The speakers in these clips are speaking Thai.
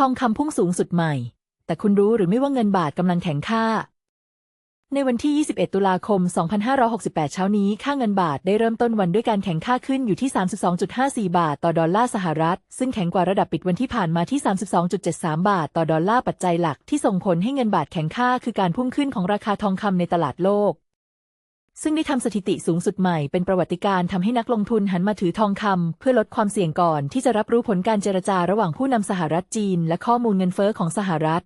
ทองคำพุ่งสูงสุดใหม่ แต่คุณรู้หรือไม่ว่าเงินบาทกำลังแข็งค่า ในวันที่ 21 ตุลาคม 2568 เช้านี้ ค่าเงินบาทได้เริ่มต้นวันด้วยการแข็งค่าขึ้นอยู่ที่ 32.54 บาทต่อดอลลาร์สหรัฐ ซึ่งแข็งกว่าระดับปิดวันที่ผ่านมาที่ 32.73 บาทต่อดอลลาร์ปัจจัยหลักที่ส่งผลให้เงินบาทแข็งค่าคือการพุ่งขึ้นของราคาทองคำในตลาดโลก ซึ่งได้ทำสถิติสูงสุดใหม่เป็นประวัติการณ์ทำให้นักลงทุนหันมาถือทองคำเพื่อลดความเสี่ยงก่อนที่จะรับรู้ผลการเจรจาระหว่างผู้นำสหรัฐจีน และข้อมูลเงินเฟ้อของสหรัฐ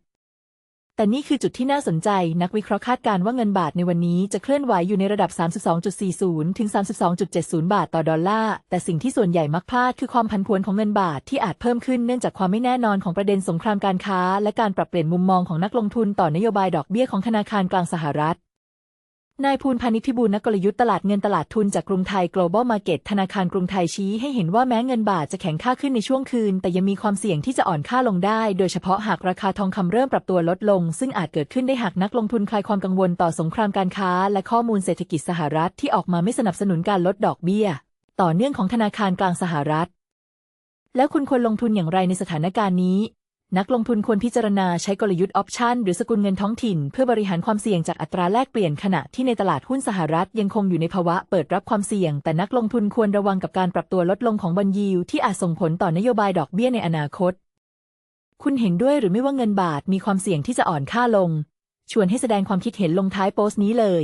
แต่นี่คือจุดที่น่าสนใจ นักวิเคราะห์คาดการณ์ว่าเงินบาทในวันนี้จะเคลื่อนไหวอยู่ในระดับ 32.40 ถึง 32.70 บาทต่อดอลลาร์ แต่สิ่งที่ส่วนใหญ่มักพลาดคือความผันผวนของเงินบาทที่อาจเพิ่มขึ้นเนื่องจากความไม่แน่นอนของประเด็นสงครามการค้า และการปรับเปลี่ยนมุมมองของนักลงทุนต่อนโยบายดอกเบี้ยของธนาคารกลางสหรัฐ นายภูลพานิชพิบูลนักกลยุทธ์ตลาดเงินตลาดทุนจากกรุงไทย global market ธนาคารกรุงไทยชี้ให้เห็นว่าแม้เงินบาทจะแข็งค่าขึ้นในช่วงคืน แต่ยังมีความเสี่ยงที่จะอ่อนค่าลงได้ โดยเฉพาะหากราคาทองคำเริ่มปรับตัวลดลง ซึ่งอาจเกิดขึ้นได้หากนักลงทุนคลายความกังวลต่อสงครามการค้า และข้อมูลเศรษฐกิจสหรัฐที่ออกมาไม่สนับสนุนการลดดอกเบี้ย ต่อเนื่องของธนาคารกลางสหรัฐ แล้วคุณควรลงทุนอย่างไรในสถานการณ์นี้ นักลงทุนควรพิจารณาใช้กลยุทธ์ออปชันหรือสกุลเงินท้องถิ่น เพื่อบริหารความเสี่ยงจากอัตราแลกเปลี่ยนขณะที่ในตลาดหุ้นสหรัฐยังคงอยู่ในภาวะเปิดรับความเสี่ยง แต่นักลงทุนควรระวังกับการปรับตัวลดลงของบัญยีวที่อาจส่งผลต่อนโยบายดอกเบี้ยในอนาคต คุณเห็นด้วยหรือไม่ว่าเงินบาทมีความเสี่ยงที่จะอ่อนค่าลง ชวนให้แสดงความคิดเห็นลงท้ายโพสต์นี้เลย